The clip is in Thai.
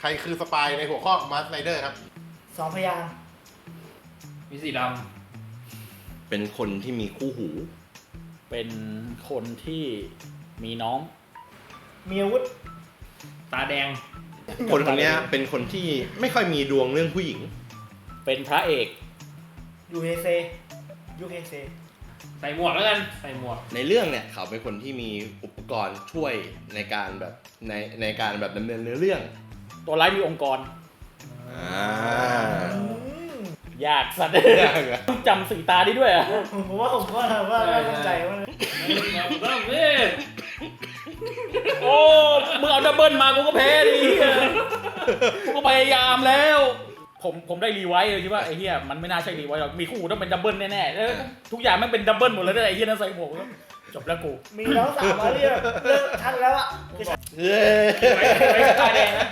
ใครคือสปายในหัวข้อมาสไนเดอร์ครับ สองพยางค์มีสีดเป็นคนที่มีคู่หูเป็นคนที่มีน้อง มีอาวุธำตาแดง คนคนเนี้ยเป็นคนที่ไม่ค่อยมีดวงเรื่องผู้หญิง เป็นพระเอกยูเฮเซยูเฮเซใส่หมวกแล้วกัน ใส่หมวก ในเรื่องเนี่ยเขาเป็นคนที่มีอุปกรณ์ช่วยในการแบบในในการแบบดำเนินเนื้อเรื่อง ตัวร้ายมีองค์กร อ่าอืมยากสัตว์จำสีตาได้ด้วยอะผมว่าผมว่าว่าว่ามั่นใจว่าถูกต้องนี่โอ้มึงเอาดับเบิลมากูก็แพ้ดิกูก็พยายามแล้ว ผมผมได้รีไวท์เลยคิดว่าไอ้เหี้ยมันไม่น่าใช่รีไวท์หรอกมีคู่หูต้องเป็นดับเบิลแน่ๆแล้วทุกอย่างมันเป็นดับเบิลหมดเลยนะไอ้เหี้ยนั่นใส่หมวกแล้วจบแล้วกูมีน้องสาวมาเรียกเลิกทันแล้วอะคือฉันเย้ไว้ไว้ตาแดงนะ